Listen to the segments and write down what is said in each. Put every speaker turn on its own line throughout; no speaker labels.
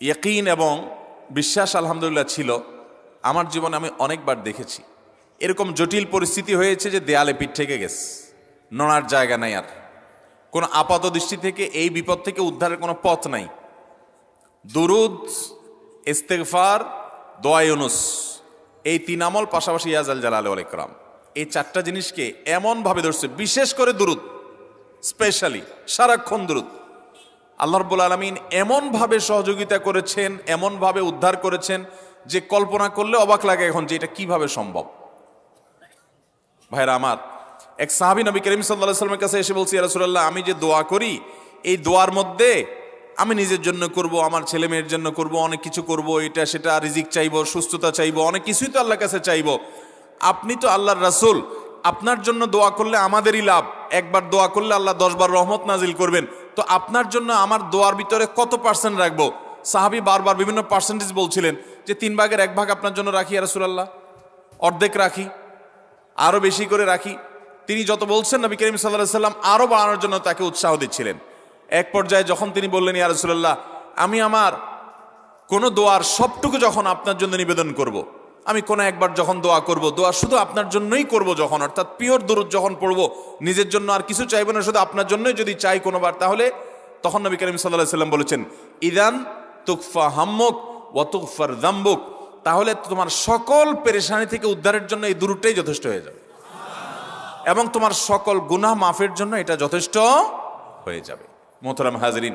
ইয়কিন এবং বিশ্বাস আলহামদুলিল্লাহ ছিল, আমার জীবনে আমি অনেকবার দেখেছি। এরকম জটিল পরিস্থিতি হয়েছে যে দেয়ালে পিঠ থেকে গেছে। নড়ার জায়গা নাই আর। কোনো আপাত দৃষ্টি থেকে এই বিপদ থেকে উদ্ধারের কোনো পথ নাই। দুরুদ, ইস্তেগফার দোয়ায়ুনুস এই তিন আমল পাশাপাশি ইয়াজাল জালাল আলাইকরাম এই চারটা জিনিসকে এমনভাবে ধরছে, বিশেষ করে দুরুদ, স্পেশালি সারাক্ষণ দুরুদ। আল্লাহ রব্বুল আলমিন এমনভাবে সহযোগিতা করেছেন, এমনভাবে উদ্ধার করেছেন যে কল্পনা করলে অবাক লাগে এখন যে এটা কীভাবে সম্ভব। ভাইরা আমার, এক সাহাবি নবী করিম সাল্লাহ সাল্লামের কাছে এসে বলছি রাসুল্লাহ আমি যে দোয়া করি, এই দোয়ার মধ্যে আমি নিজের জন্য করব, আমার ছেলে মেয়ের জন্য করব, অনেক কিছু করব, এটা সেটা রিজিক চাইব, সুস্থতা চাইব, অনেক কিছুই তো আল্লাহর কাছে চাইব। আপনি তো আল্লাহর রাসুল, আপনার জন্য দোয়া করলে আমাদেরই লাভ, একবার দোয়া করলে আল্লাহ দশবার রহমত নাজিল করবেন। তো আপনার জন্য আমার দোয়ার ভিতরে কত পার্সেন্ট রাখব? সাহাবি বারবার বিভিন্ন পার্সেন্টেজ বলছিলেন যে তিন ভাগের এক ভাগ আপনার জন্য রাখি রাসুলাল্লাহ। অর্ধেক রাখি আরও বেশি করে রাখি। তিনি যত বলছেন, নবী করিম সাল্লাহ সাল্লাম আরও বাড়ানোর জন্য তাকে উৎসাহ দিচ্ছিলেন। এক পর্যায়ে যখন তিনি বললেন, ইয়া রসুল্লাহ আমি আমার কোনো দোয়ার সবটুকু যখন আপনার জন্য নিবেদন করব। আমি কোনো একবার যখন দোয়া করব, দোয়া শুধু আপনার জন্যই করব যখন, অর্থাৎ পিওর দূরত যখন পড়ব, নিজের জন্য আর কিছু চাইব না, শুধু আপনার জন্যই যদি চাই কোনোবার, তাহলে তখন নবী করিম সাল্লাহ সাল্লাম বলেছেন, ইদান তুকফা হাম্মুক ও তুকফার দাম্বুক তাহলে তোমার সকল পেরেশানি থেকে উদ্ধারের জন্য এই দূরটাই যথেষ্ট হয়ে যাবে। এবং তোমার সকল গুনাহ মাফের জন্য এটা যথেষ্ট হয়ে যাবে। মোহতারাম হাজরিন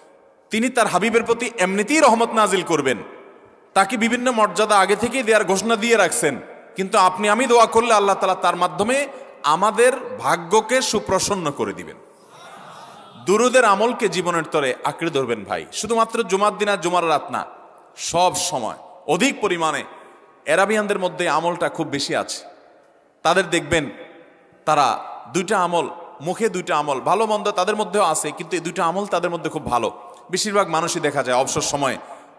তিনি তার হাবিবের প্রতি এমনিতেই রহমত নাজিল করবেন। তাকে বিভিন্ন মর্যাদা আগে থেকেই দেওয়ার ঘোষণা দিয়ে রাখছেন। কিন্তু আপনি আমি দোয়া করলে আল্লাহ তালা তার মাধ্যমে আমাদের ভাগ্যকে সুপ্রসন্ন করে দিবেন। দুরুদের আমলকে জীবনের তরে আঁকড়ে ধরবেন ভাই। শুধুমাত্র জুমার দিন আর জুমার রাত না, সব সময়, অধিক পরিমাণে এরাবিয়ানদের মধ্যে আমলটা খুব বেশি আছে। তাদের দেখবেন তারা দুইটা আমল মুখে দুইটা আমল, ভালো মন্দ তাদের মধ্যেও আছে, কিন্তু এই দুইটা আমল তাদের মধ্যে খুব ভালো। বেশিরভাগ মানুষই দেখা যায় অবসর সময়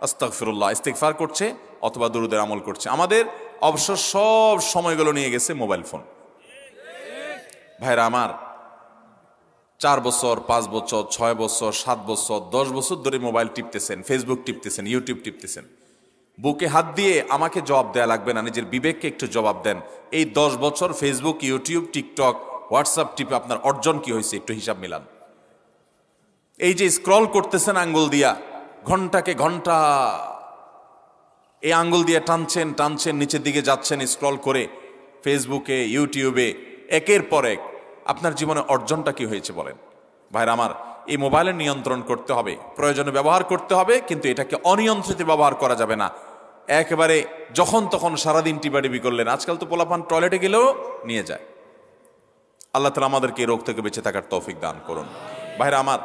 আস্তাকফিরুল্লাহ ইস্তেকফার করছে অথবা দুরুদের আমল করছে। আমাদের অবসর সব সময়গুলো নিয়ে গেছে মোবাইল ফোন। ভাইরা আমার, চার বছর, পাঁচ বছর, ছয় বছর, সাত বছর, দশ বছর ধরে মোবাইল টিপতেছেন, ফেসবুক টিপতেছেন, ইউটিউব টিপতেছেন। বুকে হাত দিয়ে আমাকে জবাব দেয়া লাগবে না, নিজের বিবেককে একটু জবাব দেন। এই দশ বছর ফেসবুক, ইউটিউব, টিকটক হোয়াটসঅ্যাপ টিপে আপনার অর্জন কি হয়েছে? একটু হিসাব মিলান। এই যে স্ক্রল করতেছেন আঙ্গুল দিয়া, ঘন্টাকে ঘণ্টা, এই আঙ্গুল দিয়ে টানছেন টানছেন, নিচের দিকে যাচ্ছেন স্ক্রল করে ফেসবুকে ইউটিউবে একের পর এক আপনার জীবনে অর্জনটা কি হয়েছে বলেন? ভাইর আমার, এই মোবাইলের নিয়ন্ত্রণ করতে হবে, প্রয়োজনে ব্যবহার করতে হবে, কিন্তু এটাকে অনিয়ন্ত্রিত ব্যবহার করা যাবে না। একেবারে যখন তখন সারাদিন টিপাটিপি করলেন। আজকাল তো পোলাপান টয়লেটে গেলেও নিয়ে যায়। আল্লাহ তালা আমাদেরকে এই রোগ থেকে বেঁচে থাকার তৌফিক দান করুন। ভাইরা আমার